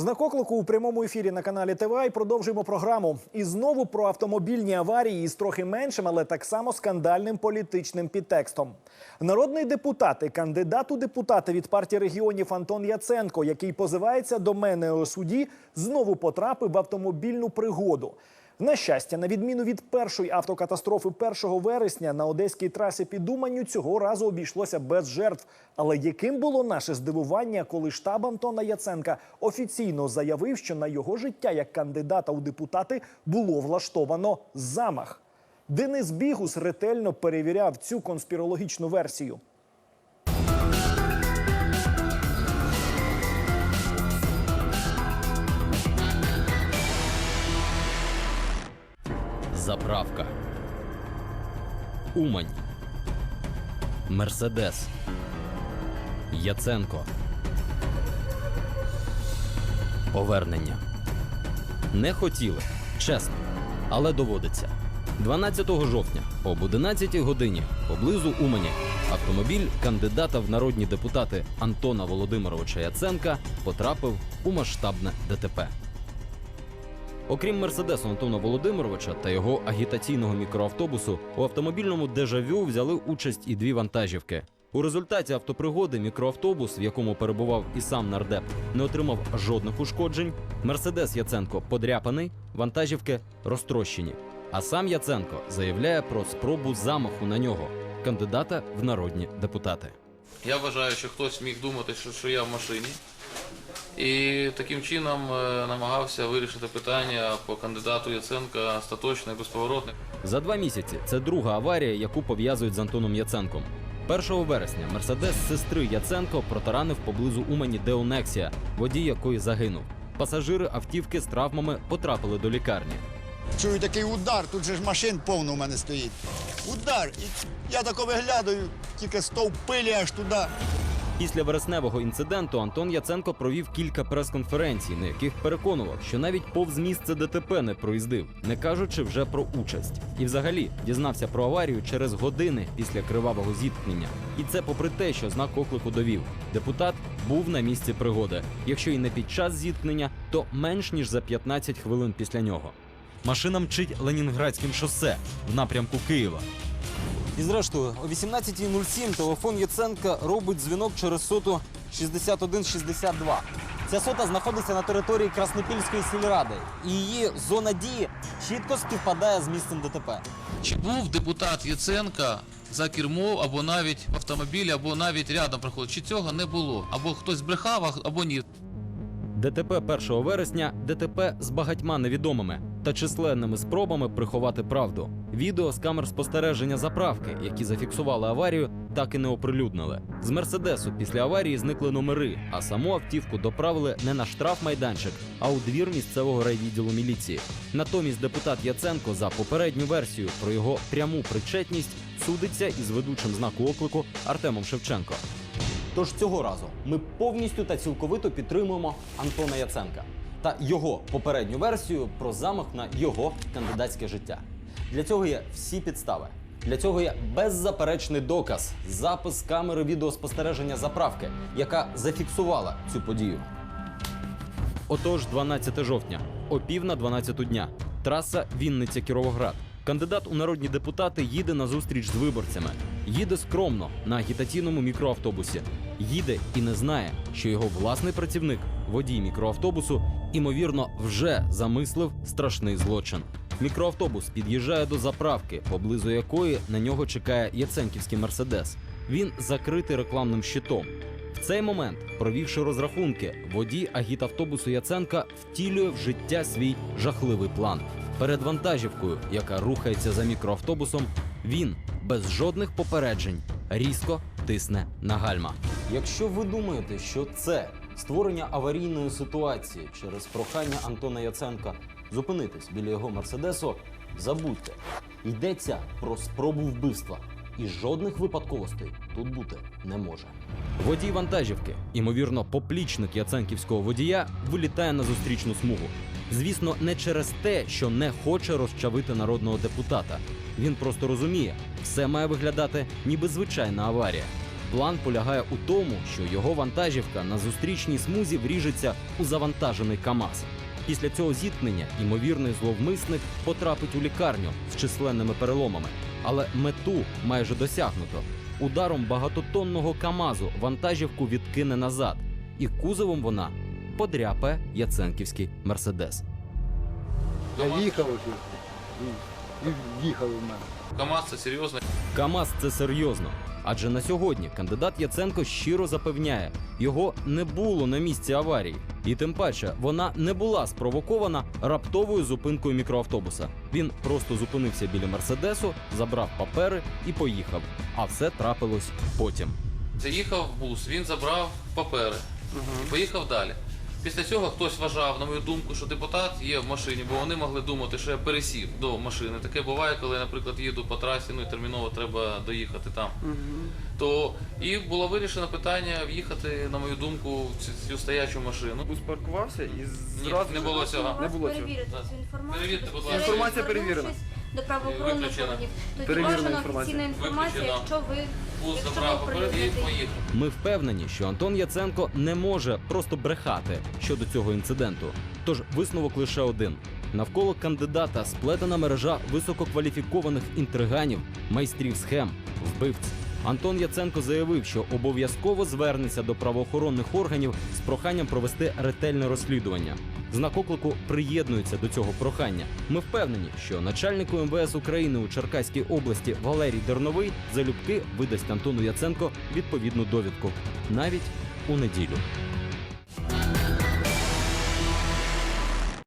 Знак оклику у прямому ефірі на каналі ТВА і продовжуємо програму. І знову про автомобільні аварії із трохи меншим, але так само скандальним політичним підтекстом. Народний депутат і кандидат у депутати від партії регіонів Антон Яценко, який позивається до мене у суді, знову потрапив в автомобільну пригоду. На щастя, на відміну від першої автокатастрофи 1 вересня на одеській трасі під Уманню цього разу обійшлося без жертв. Але яким було наше здивування, коли штаб Антона Яценка офіційно заявив, що на його життя як кандидата у депутати було влаштовано замах. Денис Бігус ретельно перевіряв цю конспірологічну версію. Заправка. Умань. Мерседес. Яценко. Повернення. Не хотіли, чесно, але доводиться. 12 жовтня об 11 годині поблизу Умані автомобіль кандидата в народні депутати Антона Володимировича Яценка потрапив у масштабне ДТП. Окрім мерседесу Антона Володимировича та його агітаційного мікроавтобусу, у автомобільному дежавю взяли участь і дві вантажівки. У результаті автопригоди мікроавтобус, в якому перебував і сам нардеп, не отримав жодних ушкоджень. Мерседес Яценко подряпаний, вантажівки розтрощені. А сам Яценко заявляє про спробу замаху на нього, кандидата в народні депутати. Я вважаю, що хтось міг думати, що, що я в машині. І таким чином е, намагався вирішити питання по кандидату Яценка остаточно і безповоротно. За два місяці це друга аварія, яку пов'язують з Антоном Яценком. 1 вересня мерседес сестри Яценко протаранив поблизу Умані Деонексія, водій якої загинув. Пасажири автівки з травмами потрапили до лікарні. Чую такий удар, тут же ж машин повно у мене стоїть. Удар! І я тако виглядаю, тільки стовп пилі аж туди. Після вересневого інциденту Антон Яценко провів кілька прес-конференцій, на яких переконував, що навіть повз місце ДТП не проїздив, не кажучи вже про участь. І взагалі дізнався про аварію через години після кривавого зіткнення. І це попри те, що знак оклику довів. Депутат був на місці пригоди. Якщо і не під час зіткнення, то менш ніж за 15 хвилин після нього. Машина мчить Ленінградським шосе в напрямку Києва. І зрештою, о 18.07 телефон Яценка робить дзвінок через соту 6162. Ця сота знаходиться на території Краснопільської сільради, і її зона дії чітко співпадає з місцем ДТП. Чи був депутат Яценка за кермо або навіть в автомобілі, або навіть рядом проходив? Чи цього не було? Або хтось брехав, або ні. ДТП 1 вересня ДТП з багатьма невідомими та численними спробами приховати правду. Відео з камер спостереження заправки, які зафіксували аварію, так і не оприлюднили. З мерседесу після аварії зникли номери, а саму автівку доправили не на штрафмайданчик, а у двір місцевого райвідділу міліції. Натомість депутат Яценко за попередню версію про його пряму причетність судиться із ведучим знаку оклику Артемом Шевченко. Тож цього разу ми повністю та цілковито підтримуємо Антона Яценка та його попередню версію про замах на його кандидатське життя. Для цього є всі підстави. Для цього є беззаперечний доказ, запис камери відеоспостереження заправки, яка зафіксувала цю подію. Отож, 12 жовтня, о пів на 12 дня. Траса Вінниця Кіровоград. Кандидат у народні депутати їде на зустріч з виборцями. Їде скромно на агітаційному мікроавтобусі. Їде і не знає, що його власний працівник, водій мікроавтобусу, імовірно, вже замислив страшний злочин. Мікроавтобус під'їжджає до заправки, поблизу якої на нього чекає яценківський мерседес. Він закритий рекламним щитом. В цей момент, провівши розрахунки, водій агітавтобусу Яценка втілює в життя свій жахливий план. Перед вантажівкою, яка рухається за мікроавтобусом, він без жодних попереджень різко тисне на гальма. Якщо ви думаєте, що це створення аварійної ситуації через прохання Антона Яценка зупинитись біля його мерседесу, забудьте. Йдеться про спробу вбивства. І жодних випадковостей тут бути не може. Водій вантажівки, ймовірно, поплічник яценківського водія, вилітає на зустрічну смугу. Звісно, не через те, що не хоче розчавити народного депутата. Він просто розуміє, все має виглядати ніби звичайна аварія. План полягає у тому, що його вантажівка на зустрічній смузі вріжеться у завантажений КАМАЗ. Після цього зіткнення ймовірний зловмисник потрапить у лікарню з численними переломами. Але мету майже досягнуто. Ударом багатотонного КАМАЗу вантажівку відкине назад, і кузовом вона подряпає Яценківський мерседес. Я їхав і, і в'їхав у мене. КАМАЗ це серйозно. КАМАЗ це серйозно. Адже на сьогодні кандидат Яценко щиро запевняє, його не було на місці аварії, і тим паче вона не була спровокована раптовою зупинкою мікроавтобуса. Він просто зупинився біля мерседесу, забрав папери і поїхав. А все трапилось потім. Заїхав в бус, він забрав папери і поїхав далі. Після цього хтось вважав, на мою думку, що депутат є в машині, бо вони могли думати, що я пересів до машини. Таке буває, коли, я, наприклад, їду по трасі, ну і терміново треба доїхати там. То і було вирішено питання в'їхати, на мою думку, в цю, стоячу машину. Бус паркувався і Ні, не було цього. Не було цього. перевірити цю інформацію. Перевірте, будь ласка. Інформація перевірена. До правоохоронних органів. Тоді Перевірена бажана офіційна інформація, якщо ви Бус якщо забрав ви і оприлюдните поїхав. Ми впевнені, що Антон Яценко не може просто брехати щодо цього інциденту. Тож висновок лише один: навколо кандидата сплетена мережа висококваліфікованих інтриганів, майстрів схем, вбивць. Антон Яценко заявив, що обов'язково звернеться до правоохоронних органів з проханням провести ретельне розслідування. Знак оклику приєднується до цього прохання. Ми впевнені, що начальнику МВС України у Черкаській області Валерій Дерновий залюбки видасть Антону Яценко відповідну довідку навіть у неділю.